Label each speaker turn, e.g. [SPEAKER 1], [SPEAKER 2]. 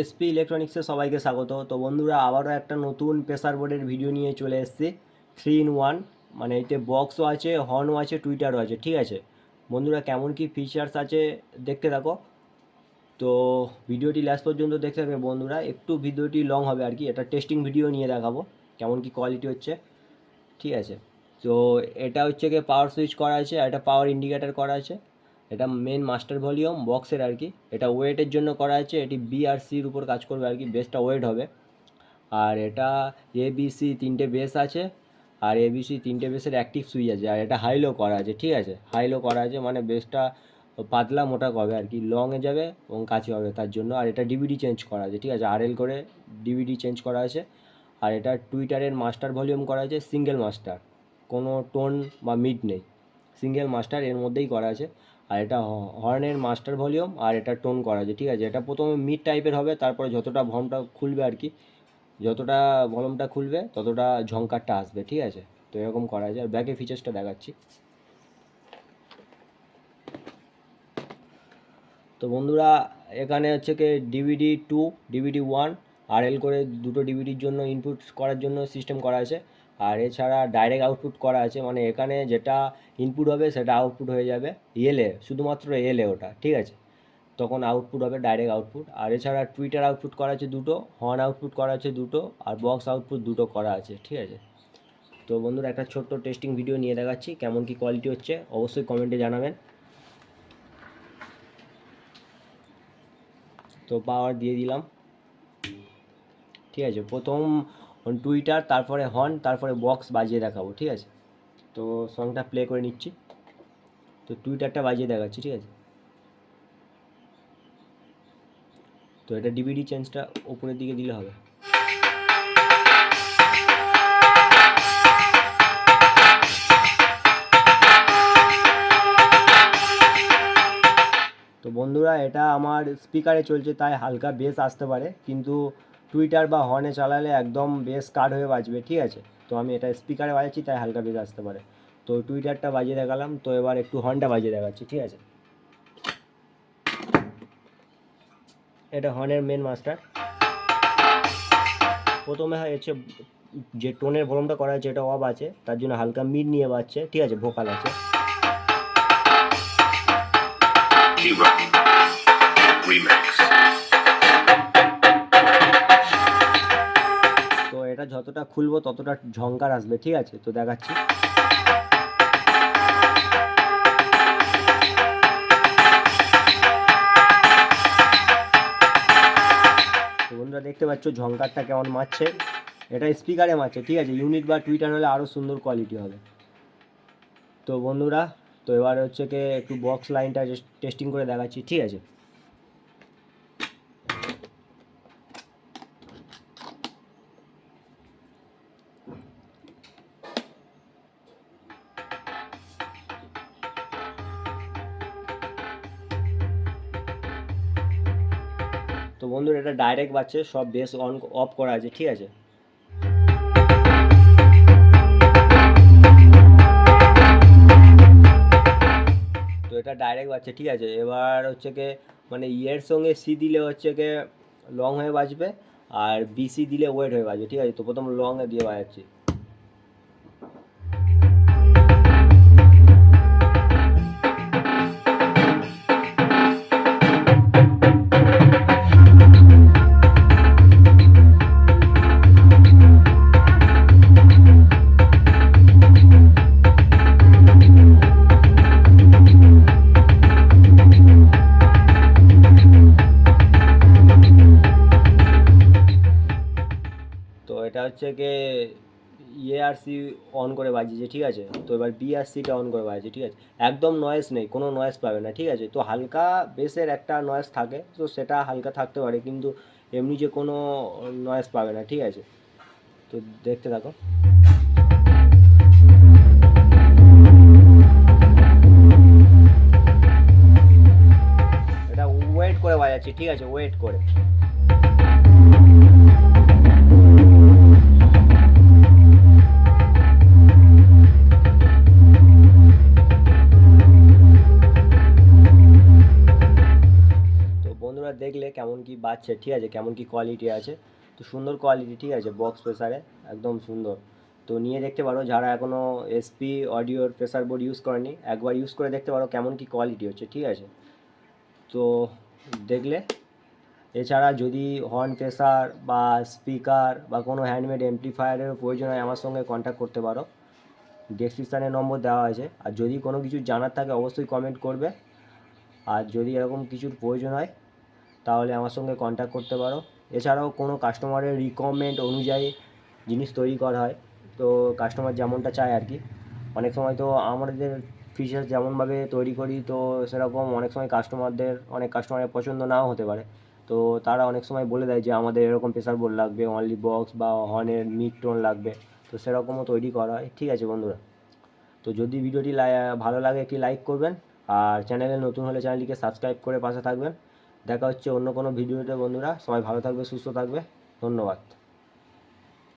[SPEAKER 1] SP ইলেকট্রনিক্সে সবাইকে স্বাগত। তো বন্ধুরা, আবারও একটা নতুন প্রেসার বোর্ডের ভিডিও নিয়ে চলে এসেছি। থ্রি ইন ওয়ান মানে এতে বক্সও আছে হর্নও আছে টুইটারও আছে, ঠিক আছে? বন্ধুরা, কেমন কি ফিচার্স আছে দেখতে থাকো। তো ভিডিওটি লাস্ট পর্যন্ত দেখতে থাকবে বন্ধুরা। একটু ভিডিওটি লং হবে আর কি এটা টেস্টিং ভিডিও নিয়ে দেখাবো, কেমন কি কোয়ালিটি হচ্ছে, ঠিক আছে? তো এটা হচ্ছে গিয়ে পাওয়ার সুইচ করা আছে, আর এটা পাওয়ার ইন্ডিকেটার করা আছে। এটা মেন মাস্টার ভলিউম বক্সের আর কি। এটা ওয়েটের জন্য করা আছে, এটি বি আর সির উপর কাজ করবে আর কি বেসটা ওয়েট হবে। আর এটা এ বি সি তিনটে বেস আছে, আর এ বি সি তিনটে বেসের অ্যাক্টিভ সুইচ আছে। আর এটা হাইলো করা আছে, ঠিক আছে? হাইলো করা আছে মানে বেসটা পাতলা মোটা হবে আর কি লংয়ে যাবে এবং কাছে হবে তার জন্য। আর এটা ডিভিডি চেঞ্জ করা আছে, ঠিক আছে? আর এল করে ডিভিডি চেঞ্জ করা আছে। আর এটা টুইটারের মাস্টার ভলিউম করা আছে সিঙ্গেল মাস্টার কোনো টোন বা মিড নেই। সিঙ্গেল মাস্টার এর মধ্যেই করা আছে। আর এটা হর্নের মাস্টার ভলিউম আর এটা টোন করা আছে, ঠিক আছে? এটা প্রথমে মিড টাইপের হবে, তারপরে যতটা ভলমটা খুলবে আর কি, যতটা ভলমটা খুলবে, ততটা ঝঙ্কারটা আসবে, ঠিক আছে? তো এরকম করা আছে। আর ব্যাকের ফিচার্সটা দেখাচ্ছি। তো বন্ধুরা, এখানে হচ্ছে কি ডিভিডি টু ডিভিডি ওয়ান আর এল করে দুটো ডিভিডির জন্য ইনপুট করার জন্য সিস্টেম করা আছে। আর এছাড়া ডাইরেক্ট আউটপুট করা আছে মানে এখানে যেটা ইনপুট হবে সেটা আউটপুট হয়ে যাবে এলে শুধুমাত্র এলে ওটা, ঠিক আছে? তখন আউটপুট হবে ডাইরেক্ট আউটপুট আর এছাড়া টুইটার আউটপুট করা আছে দুটো হর্ন আউটপুট করা আছে দুটো, আর বক্স আউটপুট দুটো করা আছে, ঠিক আছে? তো বন্ধুরা, একটা ছোট্ট টেস্টিং ভিডিও নিয়ে দেখাচ্ছি, কেমন কি কোয়ালিটি হচ্ছে, অবশ্যই কমেন্টে জানাবেন। তো পাওয়ার দিয়ে দিলাম। ঠিক আছে, প্রথম টুইটার তারপরে হর্ন তারপরে বক্স বাজিয়ে দেখাবো, ঠিক আছে? তো সংটা প্লে করে নিচ্ছি। তো টুইটারটা বাজিয়ে দেখাচ্ছি, ঠিক আছে? তো এটা ডিভিডি চেঞ্জটা ওপরের দিকে দিলে হবে। তো বন্ধুরা, এটা আমার স্পিকারে চলছে, তাই হালকা বেস আসতে পারে, কিন্তু টুইটার বা হর্নে চালালে একদম বেস কাট হয়ে বাজবে, ঠিক আছে? তো আমি এটা স্পিকারে বাজাচ্ছি, তাই হালকা বেস আসতে পারে। তো টুইটারটা বাজিয়ে দেখালাম, তো এবার একটু হর্নটা বাজিয়ে দেখাচ্ছি, ঠিক আছে? এটা হর্নের মেন মাস্টার প্রথমে হয় হচ্ছে, যে টোনের ভলমটা করা আছে এটা অফ আছে, তার জন্য হালকা মিড নিয়ে বাজছে, ঠিক আছে? ভোকাল আছে।
[SPEAKER 2] Remix.
[SPEAKER 1] এটা যতটা খুলবো ততটা ঝংকার আসবে, ঠিক আছে? তো দেখাচ্ছি। বন্ধুরা, দেখতে পাচ্ছ ঝংকারটা কেমন মারছে? এটা স্পিকারে মারছে, ঠিক আছে? ইউনিট বা টুইটার হলে আরও সুন্দর কোয়ালিটি হবে। তো বন্ধুরা, তো এবার হচ্ছে কি একটু বক্স লাইনটা টেস্টিং করে দেখাচ্ছি, ঠিক আছে? বন্ধুরা এটা ডাইরেক্ট বাজছে সব বেস অন অফ করা আছে, ঠিক আছে? তো এটা ডাইরেক্ট বাজছে ঠিক আছে? এবার হচ্ছে কি মানে ইয়ের সঙ্গে সি দিলে হচ্ছে কি লং হয়ে বাজবে, আর বিসি দিলে ওয়েট হয়ে বাজবে, ঠিক আছে? তো প্রথম লং এ দিয়ে বাজাচ্ছি। হচ্ছে কি ইয়ে আর সি অন করে বাজিয়েছে, ঠিক আছে? তো এবার বি আর সিটা অন করে বাজিয়েছে, ঠিক আছে? একদম নয়েস নেই, কোনো নয়েস পাবে না, ঠিক আছে? তো হালকা বেসের একটা নয়েস থাকে, তো সেটা হালকা থাকতে পারে, কিন্তু এমনি যে কোনো নয়েস পাবে না, ঠিক আছে? তো দেখতে থাকো। এটা ওয়েট করে বাজাচ্ছি, ঠিক আছে? ওয়েট করে। দেখলে কেমন কি বাজছে, ঠিক আছে, কেমন কি কোয়ালিটি আছে। তো সুন্দর কোয়ালিটি ঠিক আছে বক্স প্রেসারে একদম সুন্দর। তো নিয়ে দেখতে পারো, যারা এখনও এসপি অডিওর প্রেসার বোর্ড ইউজ করেনি, একবার ইউজ করে দেখতে পারো কেমন কি কোয়ালিটি হচ্ছে, ঠিক আছে। তো দেখলে, এছাড়া যদি হর্ন প্রেসার বা স্পিকার বা কোনো হ্যান্ডমেড এমপ্লিফায়ারের প্রয়োজন হয়, আমার সঙ্গে কন্ট্যাক্ট করতে পারো। ডেসক্রিপশানে নম্বর দেওয়া আছে। আর যদি কোনো কিছু জানার থাকে, অবশ্যই কমেন্ট করবে। আর যদি এরকম কিছুর প্রয়োজন হয় তাহলে আমার সঙ্গে কন্ট্যাক্ট করতে পারো। এছাড়াও কোনো কাস্টমারের রিকোয়ারমেন্ট অনুযায়ী জিনিস তৈরি করা হয়। তো কাস্টমার যেমনটা চায় আর কি। অনেক সময় তো আমাদের ফিচার্স যেমনভাবে তৈরি করি, তো সেরকম অনেক সময় কাস্টমারদের অনেক কাস্টমারের পছন্দ নাও হতে পারে। তো তারা অনেক সময় বলে দেয় যে, আমাদের এরকম প্রেসার বোর্ড লাগবে অনলি বক্স বা হর্নের মিড টোন লাগবে। তো সেরকমও তৈরি করা হয়। ঠিক আছে বন্ধুরা। তো যদি ভিডিওটি ভালো লাগে একটি লাইক করবেন। আর চ্যানেলে নতুন হলে চ্যানেলটিকে সাবস্ক্রাইব করে পাশে থাকবেন। দেখা হচ্ছে অন্য কোনো ভিডিওতে বন্ধুরা। সবাই ভালো থাকবে সুস্থ থাকবে। ধন্যবাদ।